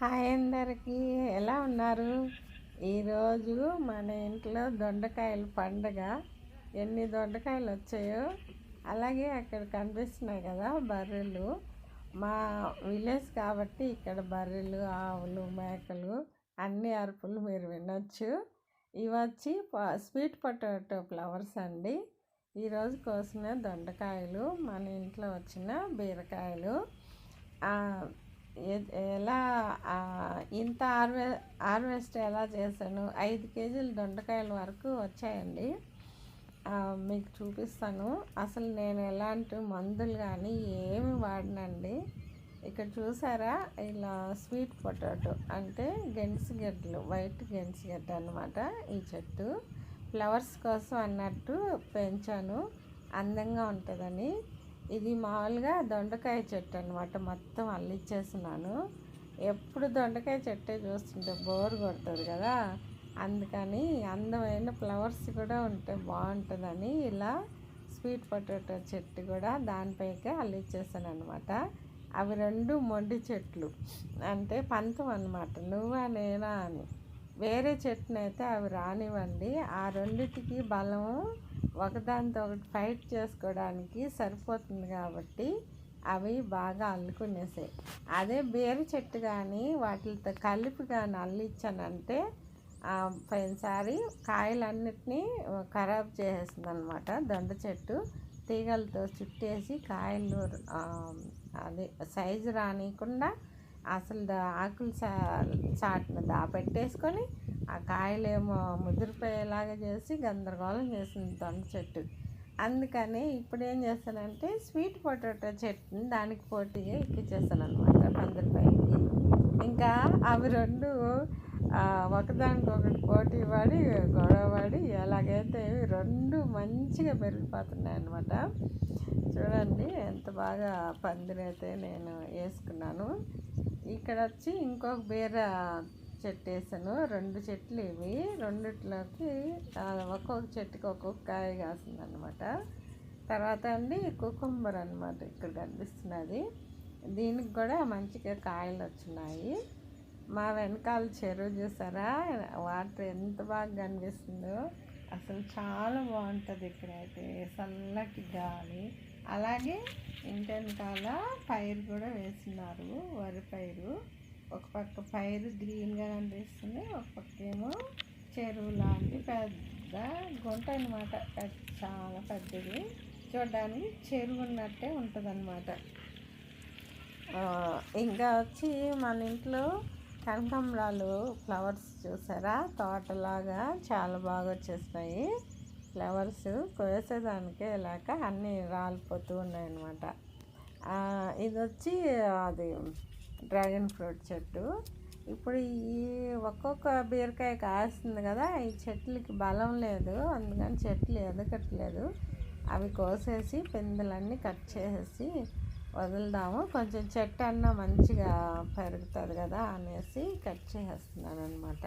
Hi అందరికీ. ఎలా ఉన్నారు? ఈరోజు మన ఇంట్లో దొండకాయల పండగ. ఎన్ని దొండకాయలు వచ్చాయో అలాగే అక్కడ కనిపిస్తున్నాయి కదా బర్రెలు. మా విలేజ్ కాబట్టి ఇక్కడ బర్రెలు ఆవులు మేకలు అన్ని అరుపులు మీరు వినొచ్చు. ఇవి వచ్చి స్వీట్ పొటాటో ఫ్లవర్స్ అండి. ఈరోజు కోసిన దొండకాయలు మన ఇంట్లో వచ్చిన బీరకాయలు. ఎలా ఇంత హార్వె హార్వెస్ట్ ఎలా చేశాను? ఐదు కేజీలు దొండకాయల వరకు వచ్చాయండి. మీకు చూపిస్తాను. అసలు నేను ఎలాంటి మందులు కానీ ఏమి వాడినండి. ఇక్కడ చూసారా? ఇలా స్వీట్ పొటాటో అంటే గెంట్స్ వైట్ గెంట్స్ గడ్డ అనమాట ఈ చెట్టు. ఫ్లవర్స్ కోసం అన్నట్టు పెంచాను. అందంగా ఉంటుందని. ఇది మామూలుగా దొండకాయ చెట్టు అనమాట మొత్తం అల్లిచ్చేస్తున్నాను. ఎప్పుడు దొండకాయ చెట్టే చూస్తుంటే బోర్ కొడుతుంది కదా. అందుకని అందమైన ఫ్లవర్స్ కూడా ఉంటే బాగుంటుందని ఇలా స్వీట్ పొటాటో చెట్టు కూడా దానిపైకే అల్లిచ్చేసాను అనమాట అవి రెండు మొండి చెట్లు. అంటే పంతం అనమాట నువ్వా నేనా అని. వేరే చెట్టునైతే అయితే అవి రానివ్వండి. ఆ రెండిటికి బలము ఒకదానితో ఒకటి ఫైట్ చేసుకోవడానికి సరిపోతుంది కాబట్టి అవి బాగా అల్లుకునేసాయి. అదే బేరు చెట్టు కానీ వాటితో కలిపి కానీ అల్లిచ్చానంటే పోయినసారి కాయలన్నిటినీ ఖరాబ్ చేసేస్తుంది అనమాట దొండ చెట్టు తీగలతో చుట్టేసి కాయలు అదే సైజు రానియకుండా అసలు ఆకులు చా చాటున దాపెట్టేసుకొని ఆ కాయలేమో ముదిరిపోయేలాగా చేసి గందరగోళం చేసింది దొండ చెట్టు. అందుకని ఇప్పుడు ఏం చేస్తానంటే స్వీట్ పొటాటో చెట్టుని దానికి పోటీగా ఎక్కించేస్తాను అనమాట పందిరిపైకి ఇంకా అవి రెండు ఒకదానికొకటి పోటీ పడి గొడవ పడి ఎలాగైతే రెండు మంచిగా పెరిగిపోతున్నాయి అనమాట చూడండి ఎంత బాగా పందిరైతే నేను వేసుకున్నాను. ఇక్కడ వచ్చి ఇంకొక బీర చెట్టు వేసాను రెండు చెట్లు ఇవి. రెండిట్లోకి ఒక్కొక్క చెట్టుకి ఒక్కొక్క కాయ కాసింది అనమాట తర్వాత అండి కుకుంబర్ అనమాట ఇక్కడ కనిపిస్తున్నది. దీనికి కూడా మంచిగా కాయలు వచ్చినాయి. మా వెనకాల చెరువు చూసారా? వాటర్ ఎంత బాగా కనిపిస్తుందో. అసలు చాలా బాగుంటుంది ఇక్కడైతే. చల్లటి గాలి. అలాగే ఇంటెనకాల పైరు కూడా వేస్తున్నారు వరి పైరు. ఒక పక్క పైరు గ్రీన్గా కనిపిస్తుంది ఒక పక్క ఏమో చెరువు లాంటి పెద్ద గుంట అనమాట చాలా పెద్దది. చూడడానికి చెరువు ఉన్నట్టే ఉంటుంది అనమాట ఇంకా వచ్చి మన ఇంట్లో కనకంబరాలు ఫ్లవర్స్ చూసారా? తోటలాగా చాలా బాగా వచ్చేస్తాయి ఫ్లవర్స్ కోసేదానికే లేక అన్నీ రాలిపోతూ ఉన్నాయన్నమాట. ఇది వచ్చి అది డ్రాగన్ ఫ్రూట్ చెట్టు. ఇప్పుడు ఈ ఒక్కొక్క బీరకాయ కాస్తుంది కదా ఈ చెట్లకి బలం లేదు అందుకని చెట్లు ఎదగట్లేదు. అవి కోసేసి పిందెలన్నీ కట్ చేసేసి వదులుదాము. కొంచెం చెట్టు అన్న మంచిగా పెరుగుతుంది కదా అనేసి కట్ చేసేస్తున్నాను అనమాట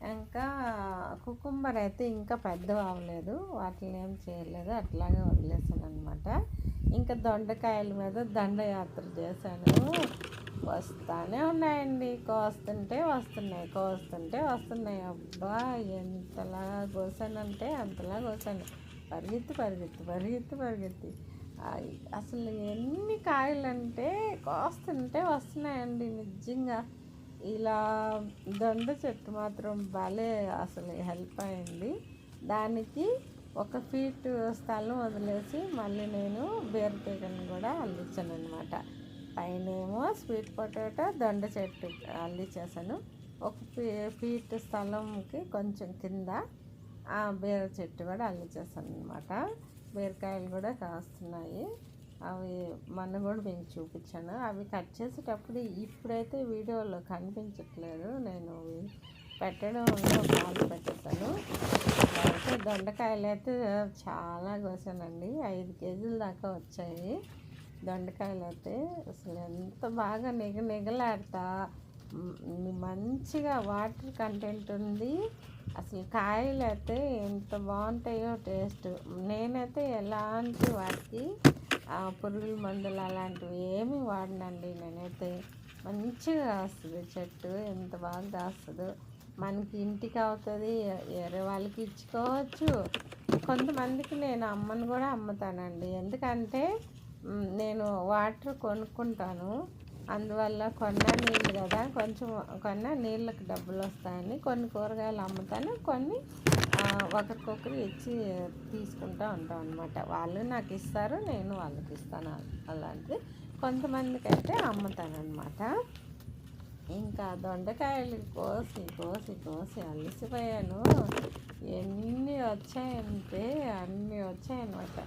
ఇంకా కుకుంబర్ అయితే ఇంకా పెద్దవి అవ్వలేదు వాటిని ఏం చేయలేదు. అట్లాగే వదిలేసాను అనమాట ఇంకా దొండకాయల మీద దండయాత్ర చేశాను. వస్తానే ఉన్నాయండి. కోస్తుంటే వస్తున్నాయి కోస్తుంటే వస్తున్నాయి. అబ్బా ఎంతలా కోసానంటే అంతలా కోసాను. పరిగెత్తి పరిగెత్తి పరిగెత్తి పరిగెత్తి. అసలు ఎన్ని కాయలంటే కోస్తుంటే వస్తున్నాయండి నిజంగా. ఇలా దొండ చెట్టు మాత్రం భలే అసలు హెల్ప్ అయింది. దానికి ఒక ఫీట్ స్థలం వదిలేసి మళ్ళీ నేను బీరతీగను కూడా అల్లించాను అనమాట పైనేమో స్వీట్ పొటాటో దొండ చెట్టు అల్లించేసాను ఒక ఫీట్ స్థలంకి కొంచెం కింద బీర చెట్టు కూడా అల్లించేసాను అనమాట బీరకాయలు కూడా కాస్తున్నాయి. అవి మొన్న కూడా మీకు చూపించాను. అవి కట్ చేసేటప్పుడు ఇప్పుడైతే వీడియోలో కనిపించట్లేదు. నేను పెట్టడం పాలు పెట్టేశాను. అయితే దొండకాయలు అయితే చాలా కోసానండి. ఐదు కేజీల దాకా వచ్చాయి దొండకాయలు అయితే. అసలు ఎంత బాగా నిగ నిగలాడతా. మంచిగా వాటర్ కంటెంట్ ఉంది. అసలు కాయలు అయితే ఎంత బాగుంటాయో టేస్ట్. నేనైతే ఎలాంటి వాటికి పురుగుల మందులు అలాంటివి ఏమి వాడినండి నేనైతే. మంచిగా కాస్తుంది చెట్టు ఎంత బాగా కాస్తుందో. మనకి ఇంటికి అవుతుంది వేరే వాళ్ళకి ఇచ్చుకోవచ్చు. కొంతమందికి నేను అమ్మను కూడా అమ్ముతానండి. ఎందుకంటే నేను వాటర్ కొనుక్కుంటాను. అందువల్ల కొన్న నీళ్ళు కదా కొంచెం కొన్న నీళ్ళకి డబ్బులు వస్తాయని కొన్ని కూరగాయలు అమ్ముతాను కొన్ని ఒకరికొకరు ఇచ్చి తీసుకుంటూ ఉంటాం అనమాట వాళ్ళు నాకు ఇస్తారు నేను వాళ్ళకి ఇస్తాను అలాంటిది. కొంతమందికైతే అయితే అమ్ముతాను అనమాట ఇంకా దొండకాయలు కోసి కోసి కోసి అలసిపోయాను. ఎన్ని వచ్చాయంటే అన్ని వచ్చాయన్నమాట.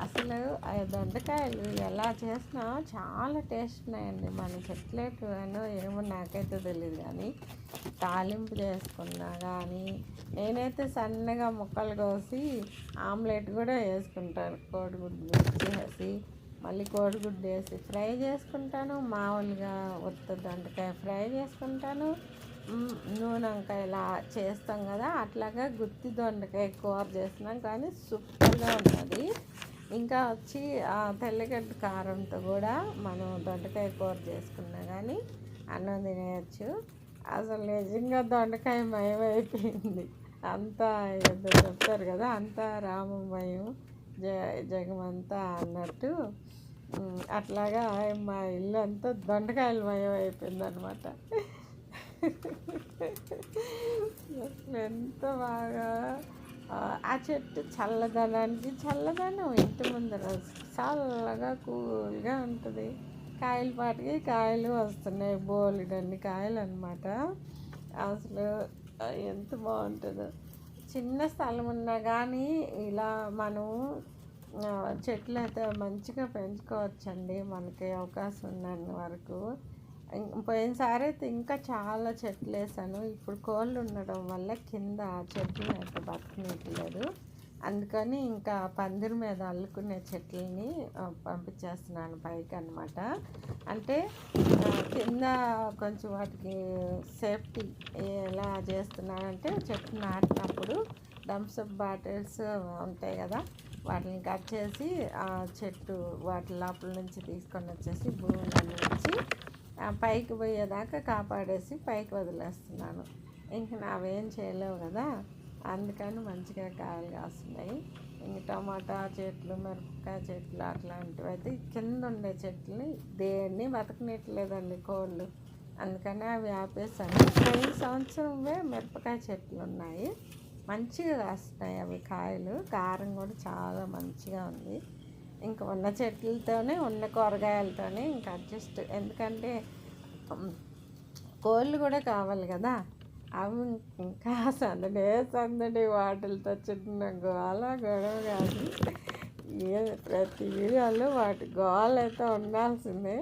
అసలు ఆ దొండకాయలు ఎలా చేసినా చాలా టేస్ట్ ఉన్నాయండి. మన చెట్లేటువనో ఏమో నాకైతే తెలియదు కానీ తాలింపు చేసుకున్నా కానీ నేనైతే సన్నగా ముక్కలు కోసి ఆమ్లెట్ కూడా వేసుకుంటాను. కోడిగుడ్డు వేసి మళ్ళీ కోడిగుడ్డు వేసి ఫ్రై చేసుకుంటాను. మామూలుగా ఉత్త దొండకాయ ఫ్రై చేసుకుంటాను. నూనె వంకాయ ఇలా చేస్తాం కదా అట్లాగా గుత్తి దొండకాయ కూర చేస్తున్నాం. కానీ సూపర్గా ఉన్నది ఇంకా వచ్చి ఆ తెల్లగడ్డ కారంతో కూడా మనం దొండకాయ కూర చేసుకున్నా కానీ అన్నం తినేయచ్చు. అసలు నిజంగా దొండకాయ మయమైపోయింది అంతా ఏదో చెప్తారు కదా అంతా రామమయం జ జగమంతా అన్నట్టు అట్లాగా మా ఇల్లు అంతా దొండకాయల మయం అయిపోయింది అనమాట ఎంత బాగా ఆ చెట్టు చల్లదనానికి చల్లదనం ఇంటి ముందర చల్లగా కూల్గా ఉంటుంది. కాయల పాటికి కాయలు వస్తున్నాయి బోలెడన్ని కాయలు అనమాట అసలు ఎంత బాగుంటుందో. చిన్న స్థలం ఉన్నా కానీ ఇలా మనం చెట్లు అయితే మంచిగా పెంచుకోవచ్చండి. మనకి అవకాశం ఉన్నన్ని వరకు. ఇం- పోయినసారి అయితే ఇంకా చాలా చెట్లు వేసాను. ఇప్పుడు కోళ్ళు ఉండడం వల్ల కింద చెట్లు అయితే బతకనిట్లేదు అందుకని ఇంకా పందిరి మీద అల్లుకునే చెట్లని పంపించేస్తున్నాను పైకి అనమాట అంటే కింద కొంచెం వాటికి సేఫ్టీ ఎలా చేస్తున్నానంటే చెట్టు నాటినప్పుడు థమ్స్అప్ బాటిల్స్ ఉంటాయి కదా వాటిని కట్ చేసి ఆ చెట్టు వాటి లోపల నుంచి తీసుకొని వచ్చేసి భూమిలో నుంచి పైకి పోయేదాకా కాపాడేసి పైకి వదిలేస్తున్నాను. ఇంక నావేం చేయలేవు కదా. అందుకని మంచిగా కాయలు కాస్తున్నాయి. ఇంక టమాటా చెట్లు మిరపకాయ చెట్లు అట్లాంటివి అయితే కింద ఉండే చెట్లని దేన్ని బతకనిట్లేదండి కోళ్ళు. అందుకని అవి ఆపేసాను. పోయిన సంవత్సరమే మిరపకాయ చెట్లు ఉన్నాయి. మంచిగా కాస్తున్నాయి అవి కాయలు. కారం కూడా చాలా మంచిగా ఉంది. ఇంకా ఉన్న చెట్లతోనే ఉన్న కూరగాయలతోనే ఇంకా అడ్జస్ట్. ఎందుకంటే కోళ్ళు కూడా కావాలి కదా. అవి ఇంకా సందడే సందడి వాటిలతో చిన్న గోల గొడవ కాదు. ఏ ప్రతి వీడియోలో వాటి గోల అయితే ఉండాల్సిందే.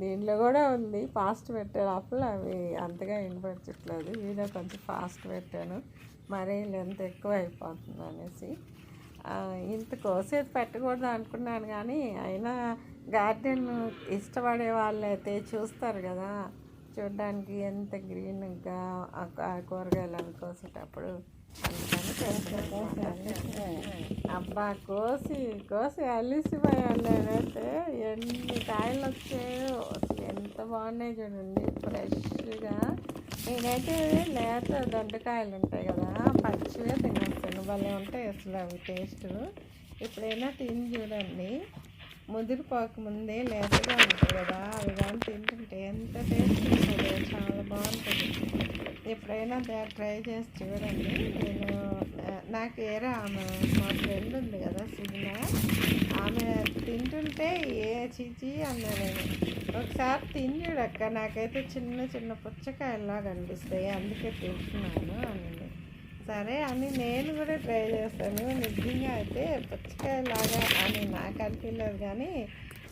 దీంట్లో కూడా ఉంది. ఫాస్ట్ పెట్టేటప్పుడు అప్పుడు అవి అంతగా వినపరచట్లేదు. వీడియో కొంచెం ఫాస్ట్ పెట్టాను. మరీ లెంత్ ఎక్కువ అయిపోతుంది అనేసి. ఇంత కోసేది పెట్టకూడదు అనుకున్నాను కానీ అయినా గార్డెన్ ఇష్టపడే వాళ్ళైతే చూస్తారు కదా. చూడడానికి ఎంత గ్రీన్గా ఆ కూరగాయలు కోసేటప్పుడు అబ్బా కోసి కోసి అలిసిపోయాను నేనైతే. ఎన్ని కాయలు వచ్చాయో ఎంత బాగున్నాయి చూడండి ఫ్రెష్గా. నేనైతే లేత దొండకాయలు ఉంటాయి కదా పచ్చివే తినేస్తాను. భలే ఉంటాయి అసలు అవి టేస్ట్. ఇప్పుడైనా తిని చూడండి. ముదిరిపోకముందే లేతగా ఉంటుంది కదా అవి కానీ తింటుంటే ఎంత టేస్ట్ ఉంటుందో చాలా బాగుంటుంది. ఎప్పుడైనా ట్రై చేసి చూడండి. నేను నాకు ఏరా ఆమె మా ఫ్రెండ్ ఉంది కదా సిగ్న ఆమె తింటుంటే ఏ చీచి అన్నాను ఒకసారి తిని చూడక్క నాకైతే చిన్న చిన్న పుచ్చకాయల్లాగా అనిపిస్తాయి అందుకే తింటున్నాను అని. సరే అని నేను కూడా ట్రై చేస్తాను. నిజంగా అయితే పుచ్చకాయలాగా అని నాకు అనిపించలేదు కానీ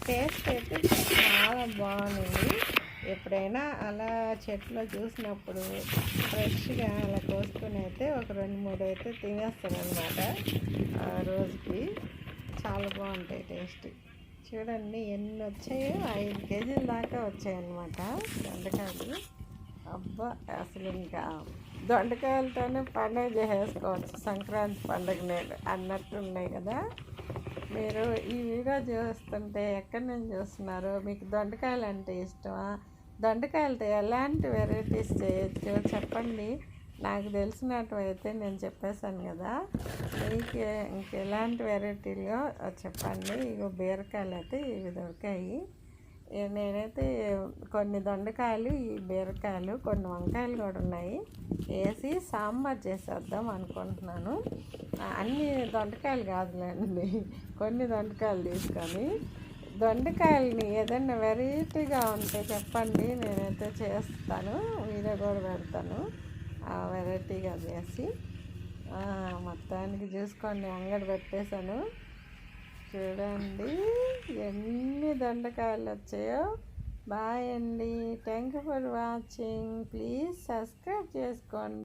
టేస్ట్ అయితే చాలా బాగుంది. ఎప్పుడైనా అలా చెట్లో చూసినప్పుడు ఫ్రెష్గా అలా కోసుకొని అయితే ఒక రెండు మూడు అయితే తినేస్తాను అనమాట రోజుకి చాలా బాగుంటాయి టేస్ట్. చూడండి ఎన్ని వచ్చాయో ఐదు కేజీల దాకా వచ్చాయన్నమాట. దొండకాయలు అబ్బా అసలు ఇంకా దొండకాయలతోనే పండుగ చేసేసుకోవచ్చు. సంక్రాంతి పండుగ నేడు అన్నట్టు ఉన్నాయి కదా. మీరు ఈ వీడియో చూస్తుంటే ఎక్కడి నుంచి చూస్తున్నారు? మీకు దొండకాయలు అంటే ఇష్టమా? దొండకాయలతో ఎలాంటి వెరైటీస్ చేయొచ్చో? చెప్పండి. నాకు తెలిసినట్టు నేను చెప్పేశాను కదా. మీకు ఇంకెలాంటి వెరైటీలో చెప్పండి. ఇగో బీరకాయలు అయితే ఇవి దొరికాయి నేనైతే కొన్ని దొండకాయలు ఈ బీరకాయలు కొన్ని వంకాయలు కూడా ఉన్నాయి. వేసి సాంబార్ చేసేద్దాం అనుకుంటున్నాను. అన్ని దొండకాయలు కాదులేండి. కొన్ని దొండకాయలు తీసుకొని దొండకాయలని ఏదైనా వెరైటీగా ఉంటే చెప్పండి. నేనైతే చేస్తాను. వీడియో కూడా పెడతాను. వెరైటీగా చేసి మొత్తానికి చూసుకోండి. అంగడి పెట్టేశాను. చూడండి. ఎన్ని దొండకాయలు వచ్చాయో. బాయ్ అండి. Thank you for watching please subscribe చేసుకోండి.